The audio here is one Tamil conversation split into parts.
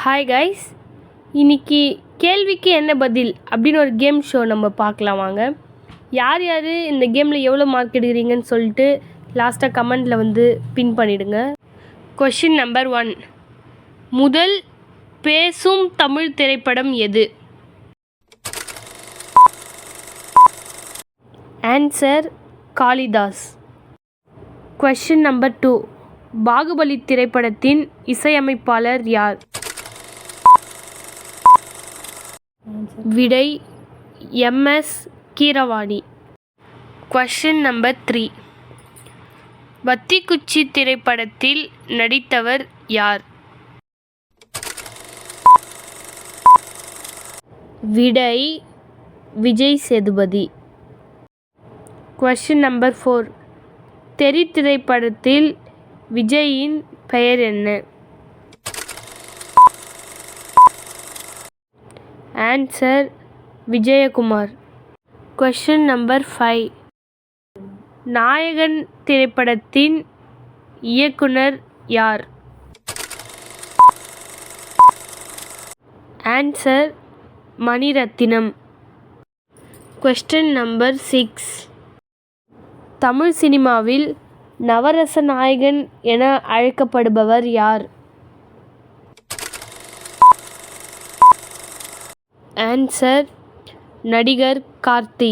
ஹாய் கைஸ் இன்றைக்கி கேள்விக்கு என்ன பதில் அப்படின்னு ஒரு கேம் ஷோ நம்ம பார்க்கலாம் வாங்க. யார் யார் இந்த கேமில் எவ்வளோ மார்க் எடுக்கிறீங்கன்னு சொல்லிட்டு லாஸ்ட்டாக கமெண்டில் வந்து பின் பண்ணிடுங்க. கொஷின் நம்பர் ஒன் முதல் பேசும் தமிழ் திரைப்படம் எது? Answer Kalidas. Question number two Baahubali திரைப்படத்தின் இசையமைப்பாளர் யார்? விடை MS Keeravani. Question number three Vathikuchi திரைப்படத்தில் நடித்தவர் யார்? விடை Vijay Sethupathi. Question number four Theri திரைப்படத்தில் விஜயின் பெயர் என்ன? Answer Vijayakumar. Question number five Nayakan திரைப்படத்தின் இயக்குனர் யார்? Answer Maniratnam question number six Tamil சினிமாவில் நவரச நாயகன் என அழைக்கப்படுபவர் யார்? ஆன்சர் நடிகர் கார்த்தி.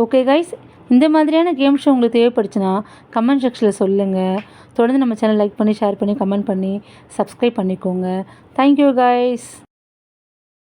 ஓகே கைஸ் இந்த மாதிரியான கேம் ஷோ உங்களுக்கு தேவைப்படுச்சுன்னா கமெண்ட் செக்ஷனில் சொல்லுங்கள் தொடர்ந்து நம்ம சேனல் லைக் பண்ணி ஷேர் பண்ணி கமெண்ட் பண்ணி சப்ஸ்கிரைப் பண்ணிக்கோங்க. Thank you guys